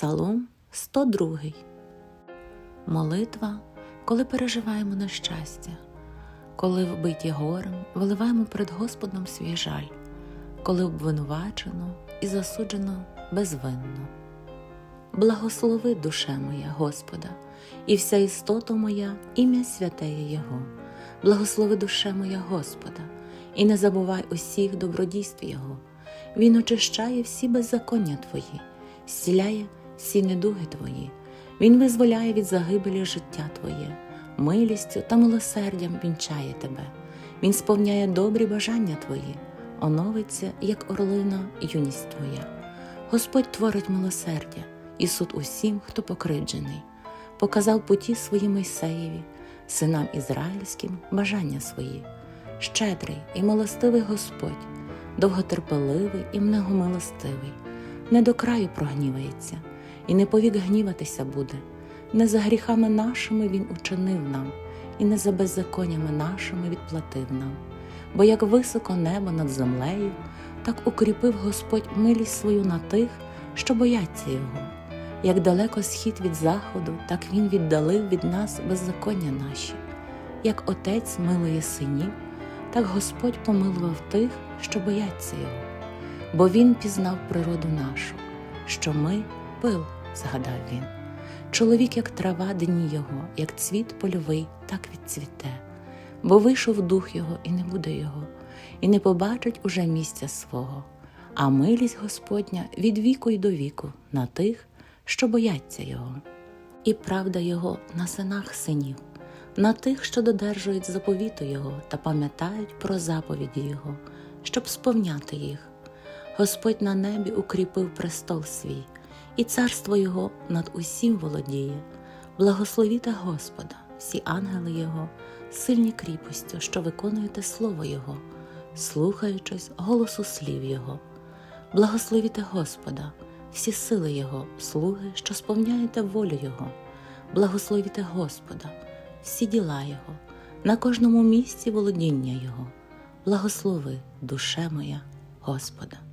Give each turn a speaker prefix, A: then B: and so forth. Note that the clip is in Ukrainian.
A: Псалом 102. Молитва, коли переживаємо нещастя, коли вбиті горем, виливаємо перед Господом свій жаль, коли обвинувачено і засуджено безвинно. Благослови душе моя Господа, і вся істота моя, ім'я святеє Його. Благослови душе моя Господа, і не забувай усіх добродійств Його. Він очищає всі беззаконня Твої, зціляє всі недуги Твої, Він визволяє від загибелі життя Твоє, милістю та милосердям вінчає Тебе, Він сповняє добрі бажання Твої, оновиться, як орлина, юність Твоя. Господь творить милосердя і суд усім, хто покриджений, показав путі свої Мойсеєві, синам ізраїльським бажання свої, щедрий і милостивий Господь, довготерпеливий і многомилостивий, не до краю прогнівається, і не повік гніватися буде. Не за гріхами нашими Він учинив нам, і не за беззаконнями нашими відплатив нам. Бо як високо небо над землею, так укріпив Господь милість свою на тих, що бояться Його. Як далеко схід від заходу, так Він віддалив від нас беззаконня наші. Як Отець милує синів, так Господь помилував тих, що бояться Його. Бо Він пізнав природу нашу, що ми пил, згадав він. Чоловік, як трава дні його, як цвіт польовий, так відцвіте, бо вийшов дух його, і не буде його, і не побачить уже місця свого, а милість Господня від віку й до віку на тих, що бояться його, і правда його на синах синів, на тих, що додержують заповіту Його та пам'ятають про заповіді Його, щоб сповняти їх. Господь на небі укріпив престол свій, і царство Його над усім володіє. Благословіте Господа, всі ангели Його, сильні кріпостю, що виконуєте Слово Його, слухаючись голосу слів Його. Благословіте Господа, всі сили Його, слуги, що сповняєте волю Його. Благословіте Господа, всі діла Його, на кожному місці володіння Його. Благослови, душе моя, Господа.